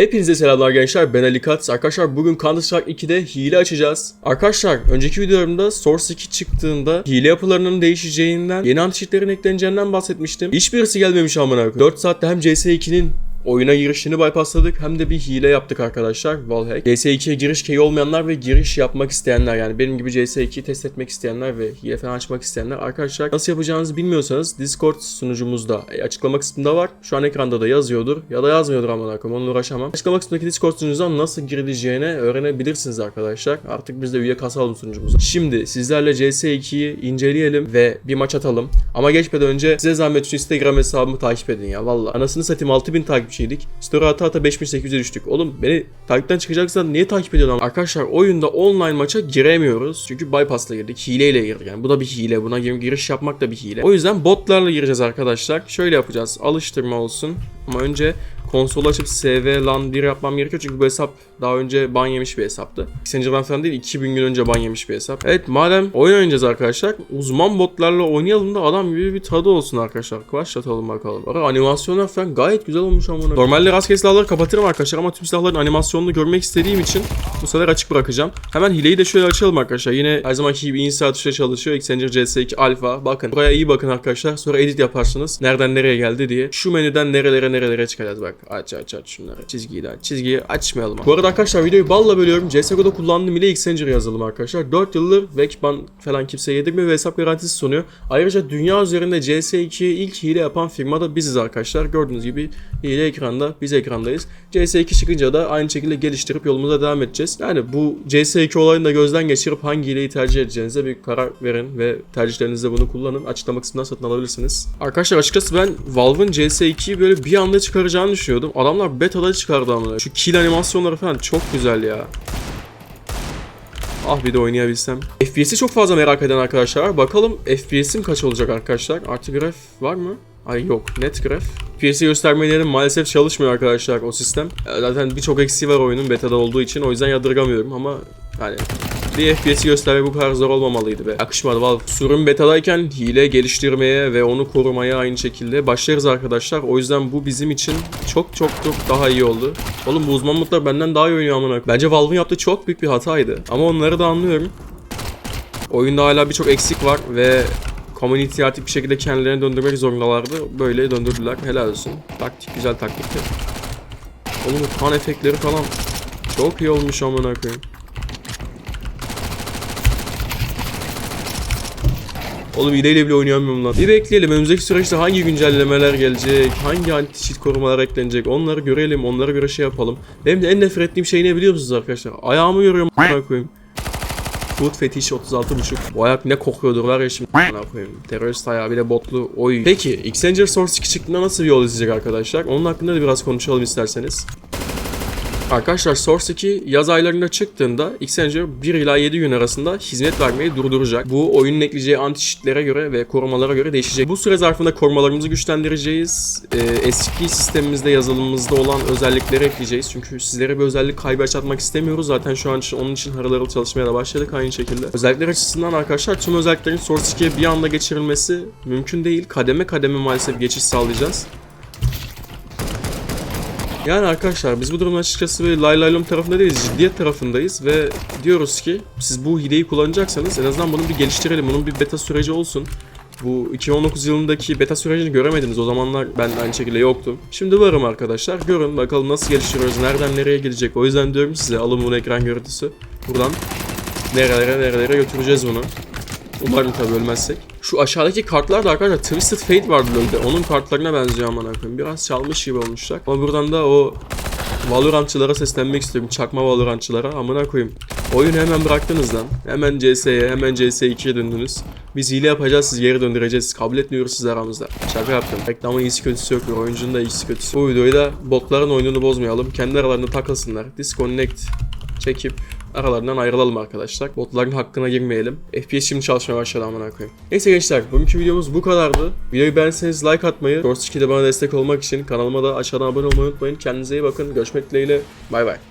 Hepinize selamlar gençler ben Ali Katz. Arkadaşlar bugün Counter Strike 2'de hile açacağız. Arkadaşlar önceki videolarımda Source 2 çıktığında hile yapılarının değişeceğinden, yeni anti-cheatlerin ekleneceğinden bahsetmiştim. Hiçbirisi gelmemiş amına koyayım. 4 saatte hem CS2'nin oyuna girişini bypassladık hem de bir hile yaptık arkadaşlar. Wallhack. CS2'ye giriş key olmayanlar ve giriş yapmak isteyenler yani benim gibi CS2'yi test etmek isteyenler ve hile falan açmak isteyenler arkadaşlar nasıl yapacağınızı bilmiyorsanız Discord sunucumuzda e, açıklama kısmında var. Şu an ekranda da yazıyordur ya da yazmıyordur ama koyayım onunla uğraşamam. Açıklama kısmındaki Discord sunucumuzdan nasıl girileceğini öğrenebilirsiniz arkadaşlar. Artık biz de üye kasalım sunucumuza. Şimdi sizlerle CS2'yi inceleyelim ve bir maç atalım. Ama geçmeden önce size zahmet şu Instagram hesabımı takip edin ya valla. Anasını satayım 6000 takipçiydik. Story ata ata 5800'e düştük. Oğlum beni takipten çıkacaksan niye takip ediyorsun? Arkadaşlar oyunda online maça giremiyoruz. Çünkü bypass'la girdik. Hileyle girdik yani. Bu da bir hile. Buna gir- giriş yapmak da bir hile. O yüzden botlarla gireceğiz arkadaşlar. Şöyle yapacağız. Alıştırma olsun. Ama önce konsolu açıp SV LAN 1 yapmam gerekiyor çünkü bu hesap daha önce ban yemiş bir hesaptı. Accenture'dan falan değil 2000 gün önce ban yemiş bir hesap. Evet madem oyun oynayacağız arkadaşlar uzman botlarla oynayalım da adam gibi bir tadı olsun arkadaşlar. Başlatalım bakalım. Ara animasyonlar falan gayet güzel olmuş ama. Normalde rastgele silahları kapatırım arkadaşlar ama tüm silahların animasyonunu görmek istediğim için bu sefer açık bırakacağım. Hemen hileyi de şöyle açalım arkadaşlar. Yine her zamanki gibi insert tuşa çalışıyor. Accenture CS2 Alpha. Bakın buraya iyi bakın arkadaşlar. Sonra edit yaparsınız. Nereden nereye geldi diye. Şu menüden nerelere nerelere çıkacağız bak. Aç aç aç şunları. Çizgiyi de aç. Çizgiyi açmayalım. Bu arada arkadaşlar videoyu balla bölüyorum. CSGO'da kullandığım ile Accenture yazılım arkadaşlar. 4 yıldır Vekban falan kimseye yedirmiyor ve hesap garantisi sunuyor. Ayrıca dünya üzerinde CS2'ye ilk hile yapan firma da biziz arkadaşlar. Gördüğünüz gibi hile ekranda. Biz ekrandayız. CS2 çıkınca da aynı şekilde geliştirip yolumuza devam edeceğiz. Yani bu CS2 olayını da gözden geçirip hangi hileyi tercih edeceğinize bir karar verin ve tercihlerinizde bunu kullanın. Açıklama kısmından satın alabilirsiniz. Arkadaşlar açıkçası ben Valve'ın CS2'yi böyle bir anda çıkaracağını düşünüyordum. Adamlar beta'da çıkardı ama. Şu kill animasyonları falan çok güzel ya. Ah bir de oynayabilsem. FPS'i çok fazla merak eden arkadaşlar var. Bakalım FPS'im kaç olacak arkadaşlar? Artı graf var mı? Ay yok. Net graf. FPS'i göstermeyi denedim. Maalesef çalışmıyor arkadaşlar o sistem. Ee, Zaten birçok eksiği var oyunun beta'da olduğu için. O yüzden yadırgamıyorum ama yani bir FPS'i gösterme bu kadar zor olmamalıydı be. Yakışmadı Valve. Sürüm betadayken hile geliştirmeye ve onu korumaya aynı şekilde başlarız arkadaşlar. O yüzden bu bizim için çok çok çok daha iyi oldu. Oğlum bu uzman modlar benden daha iyi oynuyor amına. Bence Valve'ın yaptığı çok büyük bir hataydı. Ama onları da anlıyorum. Oyunda hala birçok eksik var ve community artık bir şekilde kendilerini döndürmek zorundalardı. Böyle döndürdüler. Helal olsun. Taktik güzel taktikti. Oğlum kan efektleri falan çok iyi olmuş amına koyayım. Oğlum hileyle bile oynayamıyorum lan. Bir bekleyelim. Önümüzdeki süreçte hangi güncellemeler gelecek, hangi anti cheat korumalar eklenecek onları görelim, onlara göre şey yapalım. Benim de en nefret ettiğim şey ne biliyor musunuz arkadaşlar? Ayağımı yoruyorum koyayım. Food fetiş 36.5. Bu ayak ne kokuyordur var ya şimdi a**ına koyayım. Terörist ayağı bile botlu. Oy. Peki Accenture Source 2 çıktığında nasıl bir yol izleyecek arkadaşlar? Onun hakkında da biraz konuşalım isterseniz. Arkadaşlar Source 2 yaz aylarında çıktığında Accenture 1 ila 7 gün arasında hizmet vermeyi durduracak. Bu oyunun ekleyeceği anti cheatlere göre ve korumalara göre değişecek. Bu süre zarfında korumalarımızı güçlendireceğiz. Ee, eski sistemimizde yazılımımızda olan özellikleri ekleyeceğiz. Çünkü sizlere bir özellik kaybı yaşatmak istemiyoruz. Zaten şu an için, onun için harıl harıl çalışmaya da başladık aynı şekilde. Özellikler açısından arkadaşlar tüm özelliklerin Source 2'ye bir anda geçirilmesi mümkün değil. Kademe kademe maalesef geçiş sağlayacağız. Yani arkadaşlar biz bu durumda açıkçası böyle lay lay lom tarafında değiliz, ciddiyet tarafındayız ve diyoruz ki siz bu hileyi kullanacaksanız en azından bunu bir geliştirelim, bunun bir beta süreci olsun. Bu 2019 yılındaki beta sürecini göremediniz. O zamanlar ben aynı şekilde yoktum. Şimdi varım arkadaşlar. Görün bakalım nasıl geliştiriyoruz, nereden nereye gidecek. O yüzden diyorum size alın bunu ekran görüntüsü. Buradan nerelere nerelere götüreceğiz bunu. Umarım tabii ölmezsek. Şu aşağıdaki kartlar da arkadaşlar Twisted Fate vardı LoL'de. Onun kartlarına benziyor aman koyayım. Biraz çalmış gibi olmuşlar. Ama buradan da o Valorantçılara seslenmek istiyorum. Çakma Valorantçılara. Amına koyayım. Oyunu hemen bıraktınız lan. Hemen CS'ye, hemen CS2'ye döndünüz. Biz hile yapacağız, siz geri döndüreceğiz. Kabul etmiyoruz siz aramızda. Şaka yaptım. Reklamın iyisi kötüsü yok. Oyuncunun da iyisi kötüsü. Bu videoyu da botların oyununu bozmayalım. Kendi aralarında takılsınlar. Disconnect çekip aralarından ayrılalım arkadaşlar. Botların hakkına girmeyelim. FPS şimdi çalışmaya başladı amına koyayım. Neyse gençler bugünkü videomuz bu kadardı. Videoyu beğenseniz like atmayı, Source 2'de bana destek olmak için kanalıma da aşağıdan abone olmayı unutmayın. Kendinize iyi bakın. Görüşmek dileğiyle. Bay bay.